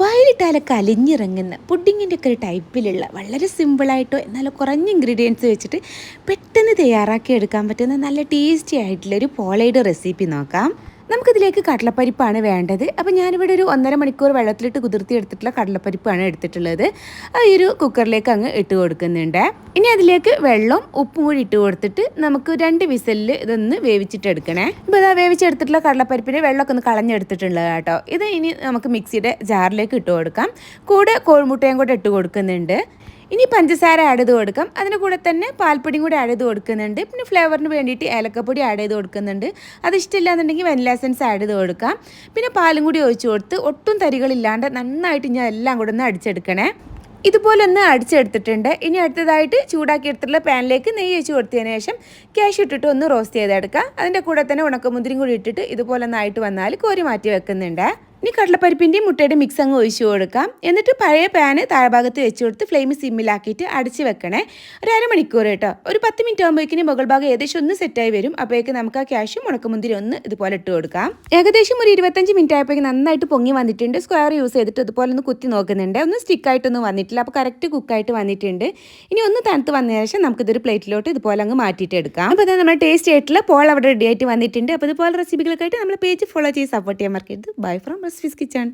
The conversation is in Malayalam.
വായിലിട്ടാലൊക്കെ അലിഞ്ഞിറങ്ങുന്ന പുഡിങ്ങിന്റെ ഒക്കെ ഒരു ടൈപ്പിലുള്ള വളരെ സിമ്പിളായിട്ടോ എന്നാൽ കുറഞ്ഞ ഇൻഗ്രീഡിയൻസ് വെച്ചിട്ട് പെട്ടെന്ന് തയ്യാറാക്കി എടുക്കാൻ പറ്റുന്ന നല്ല ടേസ്റ്റി ആയിട്ടുള്ളൊരു പോളയുടെ റെസിപ്പി നോക്കാം. നമുക്കിതിലേക്ക് കടലപ്പരിപ്പാണ് വേണ്ടത്. അപ്പോൾ ഞാനിവിടെ ഒരു ഒന്നര മണിക്കൂർ വെള്ളത്തിലിട്ട് കുതിർത്തി എടുത്തിട്ടുള്ള കടലപ്പരിപ്പാണ് എടുത്തിട്ടുള്ളത്. അത് ഈ ഒരു കുക്കറിലേക്ക് അങ്ങ് ഇട്ട് കൊടുക്കുന്നുണ്ട്. ഇനി അതിലേക്ക് വെള്ളം ഉപ്പും കൂടി ഇട്ട് കൊടുത്തിട്ട് നമുക്ക് രണ്ട് വിസലിൽ ഇതൊന്ന് വേവിച്ചിട്ടെടുക്കണേ ഇപ്പോൾ ഇതാ വേവിച്ചെടുത്തിട്ടുള്ള കടലപ്പരിപ്പിന്റെ വെള്ളമൊക്കെ ഒന്ന് കളഞ്ഞെടുത്തിട്ടുള്ളത് കേട്ടോ. ഇത് ഇനി നമുക്ക് മിക്സിയുടെ ജാറിലേക്ക് ഇട്ട് കൊടുക്കാം. കൂടെ കോഴിമുട്ടയും കൂടെ ഇട്ട് കൊടുക്കുന്നുണ്ട്. ഇനി പഞ്ചസാര ആഡ് ചെയ്ത് കൊടുക്കാം. അതിന്റെ കൂടെ തന്നെ പാൽപ്പൊടിയും കൂടി ആഡ് ചെയ്ത് കൊടുക്കുന്നുണ്ട്. പിന്നെ ഫ്ലേവറിന് വേണ്ടിയിട്ട് ഏലക്കപ്പൊടി ആഡ് ചെയ്ത് കൊടുക്കുന്നുണ്ട്. അത് ഇഷ്ടമില്ലാന്നുണ്ടെങ്കിൽ വെനില എസൻസ് ആഡ് ചെയ്ത് കൊടുക്കാം. പിന്നെ പാലും കൂടി ഒഴിച്ചു കൊടുത്ത് ഒട്ടും തരികളില്ലാണ്ട് നന്നായിട്ട് ഞാൻ എല്ലാം കൂടെ ഒന്ന് അടിച്ചെടുക്കണേ. ഇതുപോലെ ഒന്ന് അടിച്ചെടുത്തിട്ടുണ്ട്. ഇനി അടുത്തതായിട്ട് ചൂടാക്കി എടുത്തിട്ടുള്ള പാനിലേക്ക് നെയ്യ് വെച്ച് കൊടുത്തതിന് ശേഷം ക്യാഷ് ഇട്ടിട്ട് ഒന്ന് റോസ്റ്റ് ചെയ്തെടുക്കാം. അതിന്റെ കൂടെ തന്നെ ഉണക്കമുന്തിരിയും കൂടി ഇട്ടിട്ട് ഇതുപോലെ ഒന്നായിട്ട് വന്നാൽ കോരി മാറ്റി വെക്കുന്നുണ്ട്. ഇനി കടലപ്പരിപ്പിന്റെയും മുട്ടയുടെ മിക്സ് അങ്ങ് ഒഴിച്ചു കൊടുക്കാം. എന്നിട്ട് പഴയ പാന് താഴ്ഭാഗത്ത് വെച്ച് കൊടുത്ത് ഫ്ലെയിം സിമ്മിലാക്കിയിട്ട് അടച്ച് വെക്കണേ. ഒരു അരമണിക്കൂർ കേട്ടോ. ഒരു പത്ത് മിനിറ്റ് ആകുമ്പോഴേക്കിന് മുകൾ ഭാഗം ഏകദേശം ഒന്ന് സെറ്റായി വരും. അപ്പോഴേക്ക് നമുക്ക് ആ ക്യാഷും ഉണക്കമുന്തിരി ഒന്ന് ഇതുപോലെ ഇട്ട് കൊടുക്കാം. ഏകദേശം ഒരു ഇരുപത്തഞ്ച് മിനിറ്റ് ആയപ്പോഴേക്കും നന്നായിട്ട് പൊങ്ങി വന്നിട്ടുണ്ട്. സ്ക്വയർ യൂസ് ചെയ്തിട്ട് ഇതുപോലെ ഒന്ന് കുത്തി നോക്കുന്നുണ്ട്. ഒന്ന് സ്റ്റിക്കായിട്ടൊന്നും വന്നിട്ടില്ല. അപ്പോൾ കറക്റ്റ് കുക്കായിട്ട് വന്നിട്ടുണ്ട്. ഇനി ഒന്ന് തണുത്ത് വന്ന ശേഷം നമുക്കിതൊരു പ്ലേറ്റിലോട്ട് ഇതുപോലെ അങ്ങ് മാറ്റിയിട്ട് എടുക്കാം. അപ്പോൾ നമ്മൾ ടേസ്റ്റ് ആയിട്ടുള്ള പോൾ അവിടെ റെഡി ആയിട്ട് വന്നിട്ടുണ്ട്. അപ്പോൾ ഇതുപോലെ റെസിപ്പികൾക്കായിട്ട് നമ്മൾ പേജ് ഫോളോ ചെയ്ത് സപ്പോർട്ട് ചെയ്യാൻ മറക്കരുത്. Bye from rose kitchen